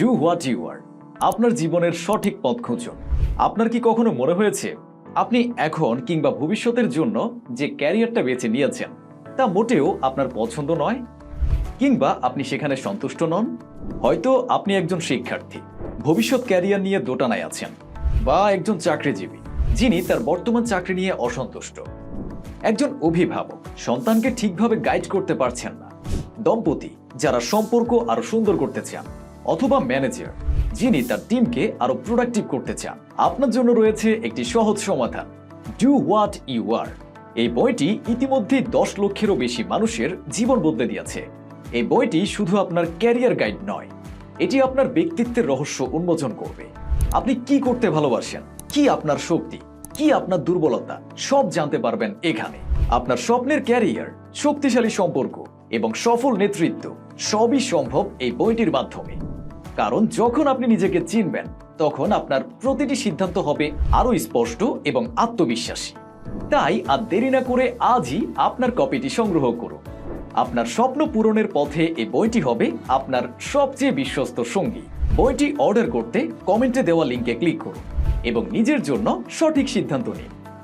Do what you আর আপনার জীবনের সঠিক পথ খুঁজুন। আপনার কি কখনো মনে হয়েছে, আপনি এখন কিংবা ভবিষ্যতের জন্য যে ক্যারিয়ারটা বেছে নিয়েছেন, তা মোটেও আপনার পছন্দ নয়? কিংবা আপনি সেখানে সন্তুষ্ট নন? হয়তো আপনি একজন শিক্ষার্থী, ভবিষ্যৎ ক্যারিয়ার নিয়ে দোটানায় আছেন, বা একজন চাকরিজীবী, যিনি তার বর্তমান চাকরি নিয়ে অসন্তুষ্ট। একজন অভিভাবক, সন্তানকে ঠিকভাবে গাইড করতে পারছেন না। দম্পতি, যারা সম্পর্ক আরও সুন্দর করতে চান অথবা ম্যানেজার যিনি তার টিমকে আরও প্রোডাক্টিভ করতে চান। আপনার জন্য রয়েছে একটি সহজ সমাধান। ডু হোয়াট ইউ আর এই বইটি ইতিমধ্যে দশ লক্ষেরও বেশি মানুষের জীবন বদলে দিয়েছে। এই বইটি শুধু আপনার ক্যারিয়ার গাইড নয়, এটি আপনার ব্যক্তিত্বের রহস্য উন্মোচন করবে। আপনি কি করতে ভালোবাসেন? কি আপনার শক্তি? কি আপনার দুর্বলতা? সব জানতে পারবেন এখানে। আপনার স্বপ্নের ক্যারিয়ার শক্তিশালী সম্পর্ক এবং সফল নেতৃত্ব, সবই সম্ভব এই বইটির মাধ্যমে। কারণ যখন আপনি নিজেকে চিনবেন, তখন আপনার প্রতিটি সিদ্ধান্ত হবে আরও স্পষ্ট এবং আত্মবিশ্বাসী। তাই আর দেরি না করে আজই আপনার কপিটি সংগ্রহ করুন। আপনার স্বপ্ন পূরণের পথে এই বইটি হবে আপনার সবচেয়ে বিশ্বস্ত সঙ্গী। বইটি অর্ডার করতে কমেন্টে দেওয়া লিঙ্কে ক্লিক করুন এবং নিজের জন্য সঠিক সিদ্ধান্ত নিন।